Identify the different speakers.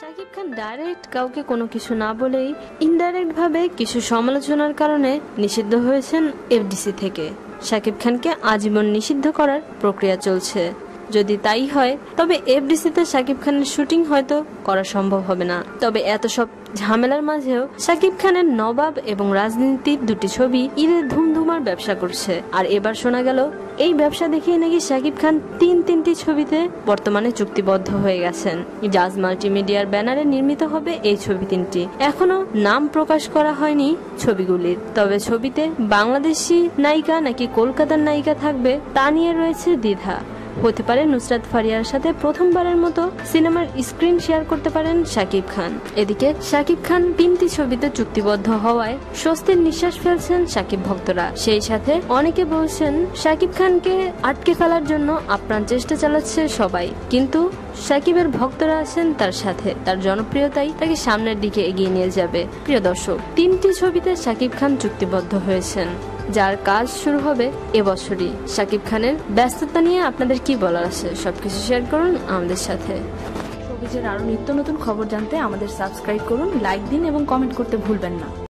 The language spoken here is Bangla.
Speaker 1: শাকিব খান ডাইরেক্ট কাউকে কোনো কিছু না বলেই ইনডাইরেক্ট ভাবে কিছু সমালোচনার কারণে নিষিদ্ধ হয়েছেন এফডিসি থেকে। শাকিব খানকে আজীবন নিষিদ্ধ করার প্রক্রিয়া চলছে। যদি তাই হয়, তবে এফডিসিতে শাকিব খানের শুটিং হয়তো করা সম্ভব হবে না। তবে এত সব ঝামেলার মাঝেও শাকিব খানের নবাব এবং রাজনীতির দুটি ছবি ঈদের ধুমধুমার ব্যবসা করছে। আর এবার শোনা গেল, এই ব্যবসা দেখিয়ে নাকি শাকিব খান তিন তিনটি ছবিতে বর্তমানে চুক্তিবদ্ধ হয়ে গেছেন। জাজ মাল্টিমিডিয়ার ব্যানারে নির্মিত হবে এই ছবি তিনটি। এখনও নাম প্রকাশ করা হয়নি ছবিগুলির। তবে ছবিতে বাংলাদেশি নায়িকা নাকি কলকাতার নায়িকা থাকবে তা নিয়ে রয়েছে দ্বিধা। হতে পারে নুসরাত ফারিয়ার সাথে প্রথমবারের মতো সিনেমার স্ক্রিন শেয়ার করতে পারেন শাকিব খান। এদিকে শাকিব খান তিনটি ছবিতে চুক্তিবদ্ধ হওয়ায় স্বস্তির নিঃশ্বাস ফেলছেন শাকিব ভক্তরা। সেই সাথে অনেকে বলছেন, শাকিব খানকে আটকে ফেলার জন্য আপ্রাণ চেষ্টা চালাচ্ছে সবাই। কিন্তু সাকিবের ভক্তরা আছেন তার সাথে। তার জনপ্রিয়তাই তাকে সামনের দিকে এগিয়ে নিয়ে যাবে। প্রিয় দর্শক, তিনটি ছবিতে শাকিব খান চুক্তিবদ্ধ হয়েছেন। যার কাজ শুরু হবে এবছরই। সাকিব খানের ব্যস্ততা নিয়ে আপনাদের কি বলার আছে? সবকিছু শেয়ার করুন আমাদের সাথে।
Speaker 2: আরও নিত্য নতুন খবর জানতে আমাদের সাবস্ক্রাইব করুন, লাইক দিন এবং কমেন্ট করতে ভুলবেন না।